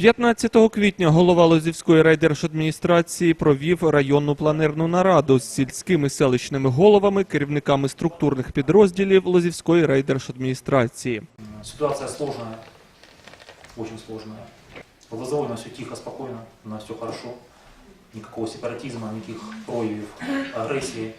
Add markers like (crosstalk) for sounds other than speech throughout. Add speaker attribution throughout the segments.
Speaker 1: 15 квітня голова Лозівської райдержадміністрації провів районну планерну нараду з сільськими селищними головами, керівниками структурних підрозділів Лозівської райдержадміністрації.
Speaker 2: Ситуация сложная, очень сложная. В Лозовой у нас все тихо, спокойно, у нас все хорошо. Никакого сепаратизма, никаких проявів агрессии.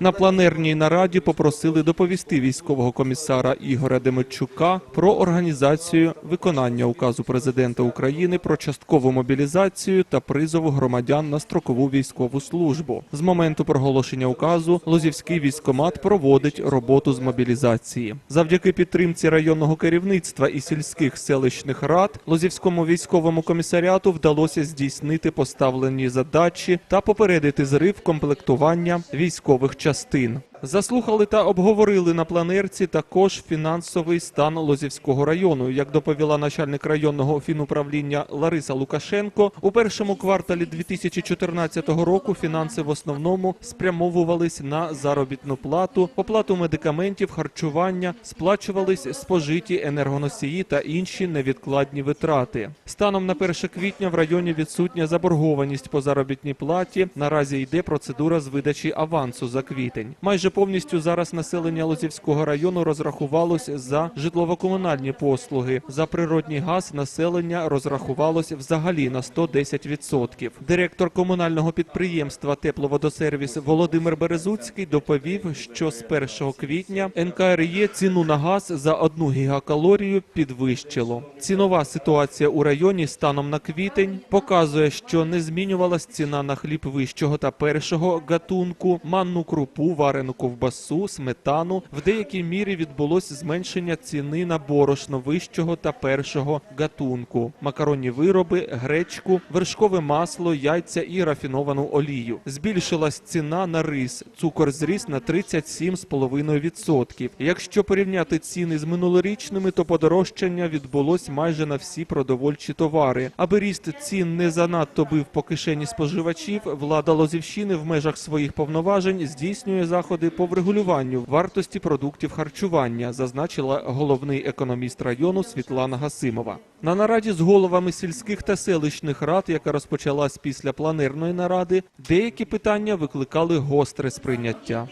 Speaker 1: На планерній нараді попросили доповісти військового комісара Ігоря Демичука про організацію виконання указу президента України про часткову мобілізацію та призову громадян на строкову військову службу. З моменту проголошення указу Лозівський військомат проводить роботу з мобілізації. Завдяки підтримці районного керівництва і сільських селищних рад Лозівському військовому комісаріату вдалося здійснити поставлені задачі та попередити зрив комплектування військових частин. Заслухали та обговорили на планерці також фінансовий стан Лозівського району. Як доповіла начальник районного фінуправління Лариса Лукашенко, у першому кварталі 2014 року фінанси в основному спрямовувались на заробітну плату, оплату медикаментів, харчування, сплачувались спожиті енергоносії та інші невідкладні витрати. Станом на 1 квітня в районі відсутня заборгованість по заробітній платі. Наразі йде процедура з видачі авансу за квітень. Майже повністю зараз населення Лозівського району розрахувалось за житлово-комунальні послуги. За природній газ населення розрахувалось взагалі на 110%. Директор комунального підприємства Тепловодосервіс Володимир Березуцький доповів, що з 1 квітня НКРЄ ціну на газ за одну гігакалорію підвищило. Цінова ситуація у районі станом на квітень показує, що не змінювалась ціна на хліб вищого та першого гатунку, манну крупу, варену ковбасу, сметану. В деякій мірі відбулось зменшення ціни на борошно вищого та першого гатунку, макаронні вироби, гречку, вершкове масло, яйця і рафіновану олію. Збільшилась ціна на рис. Цукор зріс на 37,5%. Якщо порівняти ціни з минулорічними, то подорожчання відбулось майже на всі продовольчі товари. Аби ріст цін не занадто бив по кишені споживачів, влада Лозівщини в межах своїх повноважень здійснює заходи по врегулюванню вартості продуктів харчування, зазначила головний економіст району Світлана Гасимова. На нараді з головами сільських та селищних рад, яка розпочалась після планерної наради, деякі питання викликали гостре сприйняття.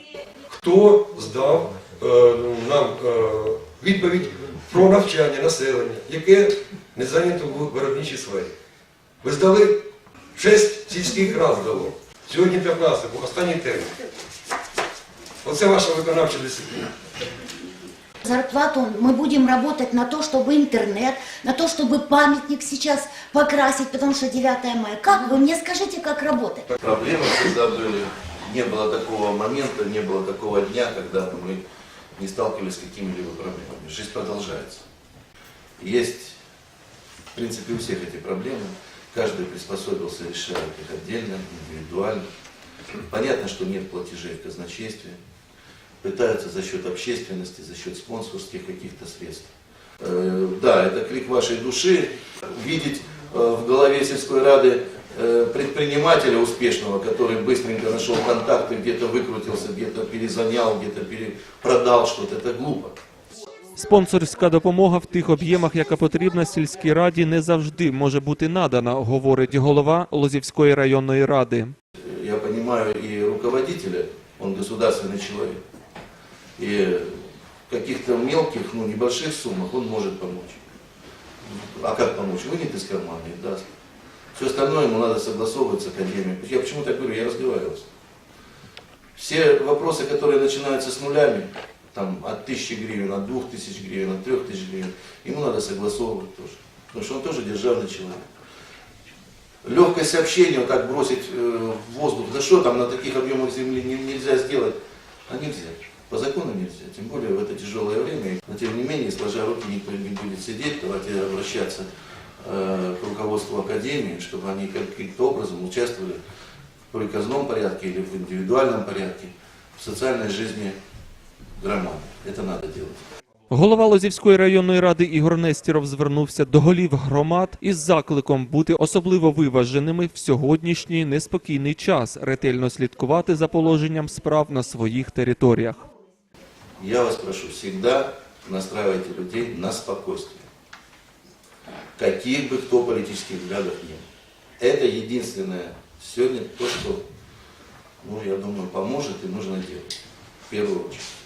Speaker 3: хто здав е, нам е, відповідь про навчання населення, яке не зайнято в виробничій сфері. Ви здали? Шесть сільських рад здало. Сьогодні 15, бо останній термін. Оце ваша виконавча дисципліна.
Speaker 4: Зарплату мы будем работать на то, чтобы интернет, на то, чтобы памятник сейчас покрасить, потому что 9 мая. Как вы мне скажите, как работать?
Speaker 5: Проблемы всегда были. Не было такого момента, не было такого дня, когда мы не сталкивались с какими-либо проблемами. Жизнь продолжается. Есть, в принципе, у всех эти проблемы. Каждый приспособился, решает их отдельно, индивидуально. Понятно, что нет платежей в казначействе. Пытаются за счет общественности, за счет спонсорских каких-то средств. Э, Да, это крик вашей души. Видеть э, в голове сельской рады э, предпринимателя успешного, который быстренько нашел контакты, где-то выкрутился, где-то перезвонял, где-то перепродал что-то, это глупо.
Speaker 1: Спонсорська допомога в тих об'ємах, яка потрібна сільській раді, не завжди може бути надана, говорить голова Лозівської районної ради.
Speaker 5: Я понимаю и руководителя, он государственный человек. И каких-то мелких, ну, небольших суммах он может помочь. А как помочь? Вынет из кармана и даст. Все остальное ему надо согласовывать с академией. Я почему так говорю? Я разговаривался. Все вопросы, которые начинаются с нулями, там, от тысячи гривен, от двух тысяч гривен, от трех тысяч гривен, ему надо согласовывать тоже. Потому что он тоже державный человек. Легкость общения вот так бросить э, в воздух, да что там на таких объемах земли не- нельзя сделать, а нельзя. По закону нельзя, тем более в это тяжелое время. Но тем не менее, сложа руки, никто не будет сидеть, давайте обращаться э, к руководству Академии, чтобы они каким-то образом участвовали в приказном порядке или в индивидуальном порядке в социальной жизни громады. Это надо делать.
Speaker 1: Голова Лозівської районної ради Ігор Нестіров звернувся до голів громад із закликом бути особливо виваженими в сьогоднішній неспокійний час, ретельно слідкувати за положенням справ на своїх територіях.
Speaker 5: Я вас прошу, всегда настраивайте людей на спокойствие. каких бы кто политических взглядов ни был. Это единственное сегодня то, что, ну, я думаю, поможет и нужно делать в первую очередь.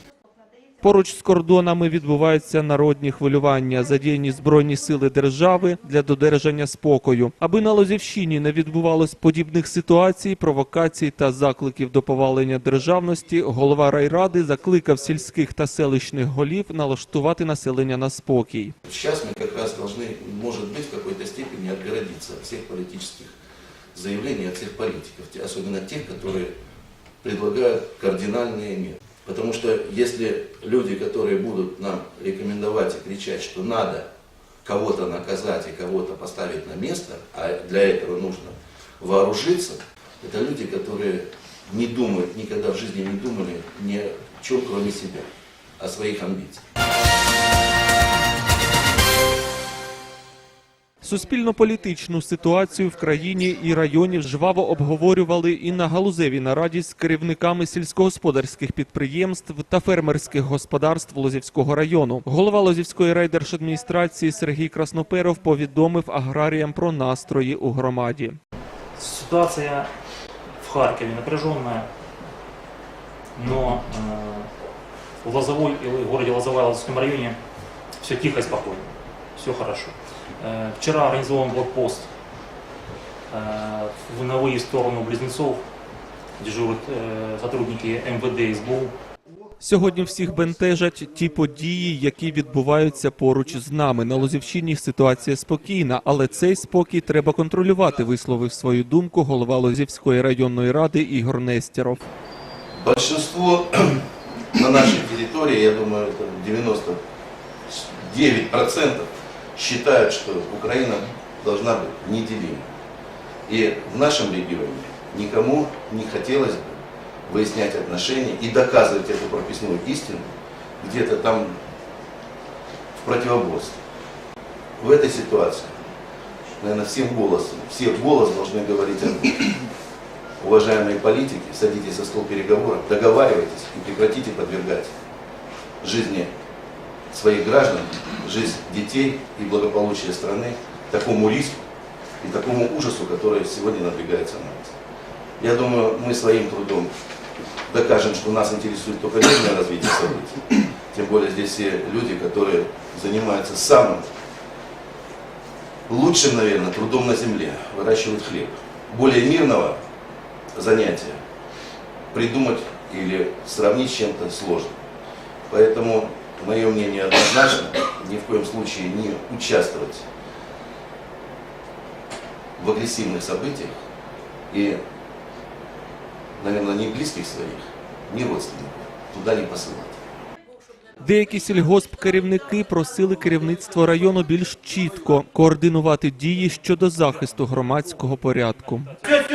Speaker 1: Поруч з кордонами відбуваються народні хвилювання, задіяні збройні сили держави для додержання спокою. Аби на Лозівщині не відбувалось подібних ситуацій, провокацій та закликів до повалення державності, голова райради закликав сільських та селищних голів налаштувати населення на спокій.
Speaker 5: Сейчас мы как раз должны, может быть, в какой-то степени отгородиться от всех политических заявлений, от всех политиков, те- особенно тех, которые предлагают кардинальные меры. Потому что если люди, которые будут нам рекомендовать и кричать, что надо кого-то наказать и кого-то поставить на место, а для этого нужно вооружиться, это люди, которые не думают, никогда в жизни не думали ни о чем, кроме себя, о своих амбициях.
Speaker 1: Суспільно-політичну ситуацію в країні і районі жваво обговорювали і на галузевій нараді з керівниками сільськогосподарських підприємств та фермерських господарств Лозівського району. Голова Лозівської райдержадміністрації Сергій Красноперов повідомив аграріям про настрої у громаді.
Speaker 2: Ситуация в Харькове напряженная, но э, в Лозовой и в городе Лозовая Лозовском районе все тихо и спокойно, все хорошо. Э, вчера организован блокпост э, в на выезд в сторону Близнецов, дежурят э, сотрудники МВД и СБУ.
Speaker 1: Сьогодні всіх бентежать ті події, які відбуваються поруч з нами. На Лозівщині ситуація спокійна, але цей спокій треба контролювати. Висловив свою думку голова Лозівської районної ради Ігор Нестеров.
Speaker 5: Большинство (clears throat) на нашей территории, я думаю, это 99% считают, что Украина должна быть неделима. И в нашем регионе никому не хотелось бы выяснять отношения и доказывать эту прописную истину где-то там в противоборстве. В этой ситуации, наверное, всем голосом, все голос должны говорить о уважаемые политики, садитесь за стол переговоров, договаривайтесь и прекратите подвергать жизни своих граждан, жизнь детей и благополучие страны такому риску и такому ужасу, который сегодня надвигается на нас. Я думаю, мы своим трудом докажем, что нас интересует только мирное развитие событий. Тем более здесь все люди, которые занимаются самым лучшим, наверное, трудом на земле, выращивают хлеб. Более мирного занятия придумать или сравнить с чем-то сложно. Поэтому мое мнение однозначно, ни в коем случае не участвовать в агрессивных событиях и, наверное, ни близких своих, ни родственников туда не посылать.
Speaker 1: Деякі сільгосп-керівники просили керівництво району більш чітко координувати дії щодо захисту громадського порядку.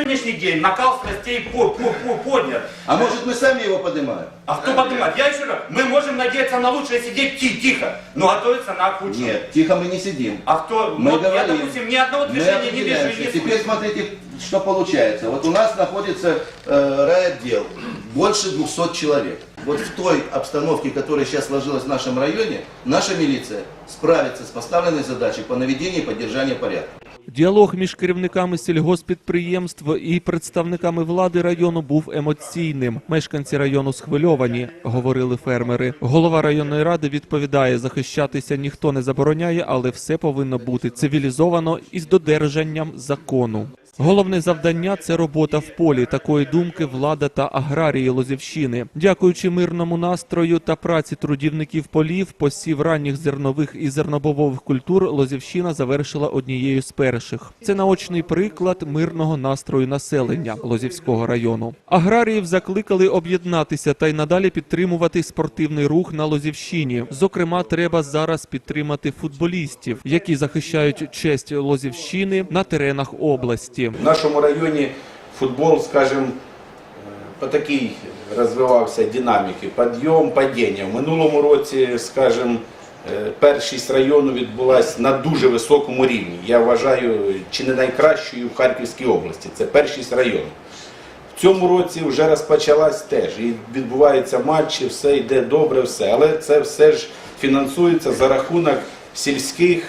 Speaker 6: Сегодняшний день накал страстей по, по, по, поднят.
Speaker 5: А может мы сами его поднимаем?
Speaker 6: А кто поднимает? Я еще раз, мы можем надеяться на лучшее, сидеть ти- тихо, но готовиться на худшее.
Speaker 5: Нет, тихо мы не сидим.
Speaker 6: А кто?
Speaker 5: Мы
Speaker 6: вот я,
Speaker 5: говорим.
Speaker 6: допустим, ни одного движения не вижу. не
Speaker 5: Теперь смотрите, что получается. Вот у нас находится э, райотдел, больше 200 человек. Вот в той обстановке, которая сейчас сложилась в нашем районе, наша милиция справится с поставленной задачей по наведению и поддержанию порядка.
Speaker 1: Діалог між керівниками сільгоспідприємств і представниками влади району був емоційним. Мешканці району схвильовані, говорили фермери. Голова районної ради відповідає, захищатися ніхто не забороняє, але все повинно бути цивілізовано і з додержанням закону. Головне завдання це робота в полі. Такої думки влада та аграрії Лозівщини. Дякуючи мирному настрою та праці трудівників полів, посів ранніх зернових і зернобобових культур Лозівщина завершила однією з перших. Це наочний приклад мирного настрою населення Лозівського району. Аграріїв закликали об'єднатися та й надалі підтримувати спортивний рух на Лозівщині. Зокрема, треба зараз підтримати футболістів, які захищають честь Лозівщини на теренах області.
Speaker 7: В нашому районі футбол, скажімо, е, по такій розвивався динаміки. Підйом, падіння. В минулому році, скажімо, е, першість району відбулася на дуже високому рівні. Я вважаю, чи не найкращою в Харківській області. Це першість району. В цьому році вже розпочалась теж. І відбуваються матчі, все йде добре, все. Але це все ж фінансується за рахунок сільських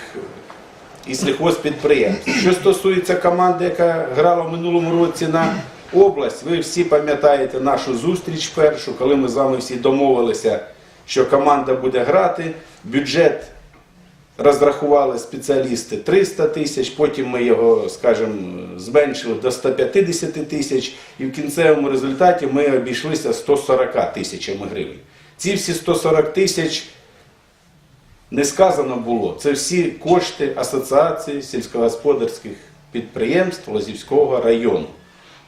Speaker 7: і сільхозпідприємств. Що стосується команди, яка грала в минулому році на область, ви всі пам'ятаєте нашу зустріч першу, коли ми з вами всі домовилися, що команда буде грати. Бюджет розрахували спеціалісти 300 тисяч, потім ми його, скажімо, зменшили до 150 тисяч, і в кінцевому результаті ми обійшлися 140 тисячами гривень. Ці всі 140 тисяч не сказано було. Це всі кошти Асоціації сільськогосподарських підприємств Лозівського району.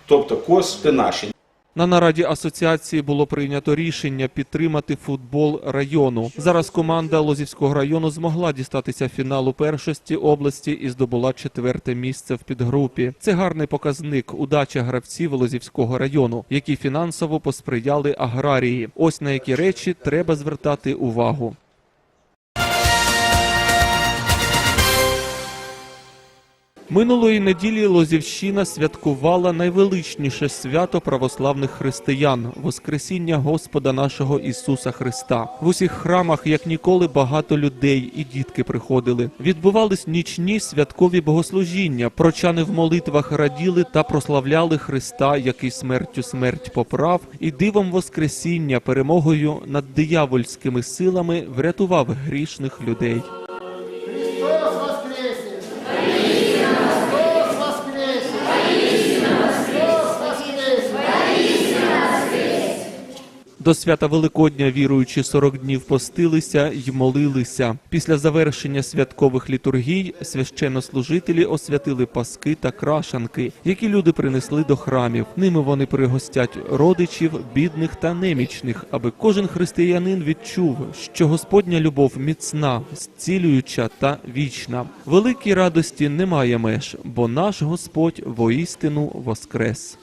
Speaker 7: Тобто кошти наші.
Speaker 1: На нараді асоціації було прийнято рішення підтримати футбол району. Зараз команда Лозівського району змогла дістатися фіналу першості області і здобула четверте місце в підгрупі. Це гарний показник удачі гравців Лозівського району, які фінансово посприяли аграрії. Ось на які речі треба звертати увагу. Минулої неділі Лозівщина святкувала найвеличніше свято православних християн Воскресіння Господа нашого Ісуса Христа. В усіх храмах, як ніколи, багато людей і дітки приходили. Відбувались нічні святкові богослужіння. Прочани в молитвах раділи та прославляли Христа, який смертю смерть поправ, і дивом Воскресіння перемогою над диявольськими силами врятував грішних людей. До свята Великодня віруючі 40 днів постилися й молилися. Після завершення святкових літургій священнослужителі освятили паски та крашанки, які люди принесли до храмів. Ними вони пригостять родичів, бідних та немічних, аби кожен християнин відчув, що Господня любов міцна, зцілююча та вічна. Великій радості немає меж, бо наш Господь воістину воскрес.